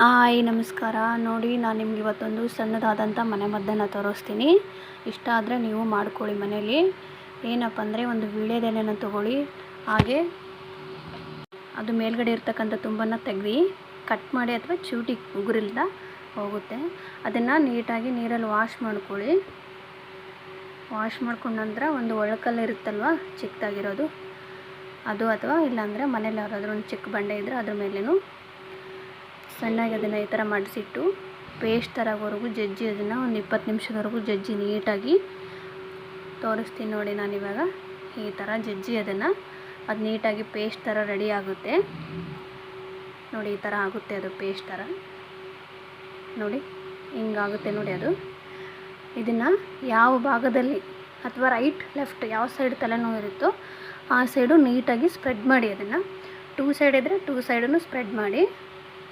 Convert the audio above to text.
Hi, ನಮಸ್ಕಾರ. ನೋಡಿ, ನಾನು ನಿಮ್ಗೆ ಇವತ್ತೊಂದು ಸಣ್ಣದಾದಂಥ ಮನೆ ಮದ್ದನ್ನು ತೋರಿಸ್ತೀನಿ. ಇಷ್ಟ ಆದರೆ ನೀವು ಮಾಡ್ಕೊಳ್ಳಿ ಮನೇಲಿ. ಏನಪ್ಪ ಅಂದರೆ ಒಂದು ವೀಳ್ಯದೆಲೆನ ತೊಗೊಳ್ಳಿ. ಹಾಗೆ ಅದು ಮೇಲ್ಗಡೆ ಇರ್ತಕ್ಕಂಥ ತುಂಬನ್ನು ತೆಗ್ದು ಕಟ್ ಮಾಡಿ ಅಥವಾ ಚೂಟಿ ಉಗುರಿಲ್ದ ಹೋಗುತ್ತೆ. ಅದನ್ನು ನೀಟಾಗಿ ನೀರಲ್ಲಿ ವಾಶ್ ಮಾಡ್ಕೊಳ್ಳಿ. ವಾಶ್ ಮಾಡ್ಕೊಂಡ ನಂತರ ಒಂದು ಒಳಕಲ್ಲು ಇರುತ್ತಲ್ವ, ಚಿಕ್ಕದಾಗಿರೋದು. ಅದು ಅಥವಾ ಇಲ್ಲಾಂದರೆ ಮನೇಲಿ ಯಾರಾದರೂ ಒಂದು ಚಿಕ್ಕ ಬಂಡೆ ಇದ್ದರೆ ಅದ್ರ ಮೇಲೇನು ಸಣ್ಣಗೆ ಅದನ್ನು ಈ ಥರ ಮಾಡಿಸಿಟ್ಟು ಪೇಸ್ಟ್ ಥರವರೆಗೂ ಜಜ್ಜಿ ಅದನ್ನು ಒಂದು ಇಪ್ಪತ್ತು ನಿಮಿಷದವರೆಗೂ ಜಜ್ಜಿ ನೀಟಾಗಿ ತೋರಿಸ್ತೀನಿ ನೋಡಿ ನಾನಿವಾಗ. ಈ ಥರ ಜಜ್ಜಿ ಅದನ್ನು ಅದು ನೀಟಾಗಿ ಪೇಸ್ಟ್ ಥರ ರೆಡಿ ಆಗುತ್ತೆ. ನೋಡಿ ಈ ಥರ ಆಗುತ್ತೆ ಅದು ಪೇಸ್ಟ್ ಥರ. ನೋಡಿ, ಹಿಂಗಾಗುತ್ತೆ ನೋಡಿ ಅದು. ಇದನ್ನು ಯಾವ ಭಾಗದಲ್ಲಿ ಅಥವಾ ರೈಟ್ ಲೆಫ್ಟ್ ಯಾವ ಸೈಡ್ ತಲೆನೋವು ಇರುತ್ತೋ ಆ ಸೈಡು ನೀಟಾಗಿ ಸ್ಪ್ರೆಡ್ ಮಾಡಿ ಅದನ್ನು. ಟೂ ಸೈಡ್ ಇದ್ದರೆ ಟೂ ಸೈಡನ್ನು ಸ್ಪ್ರೆಡ್ ಮಾಡಿ.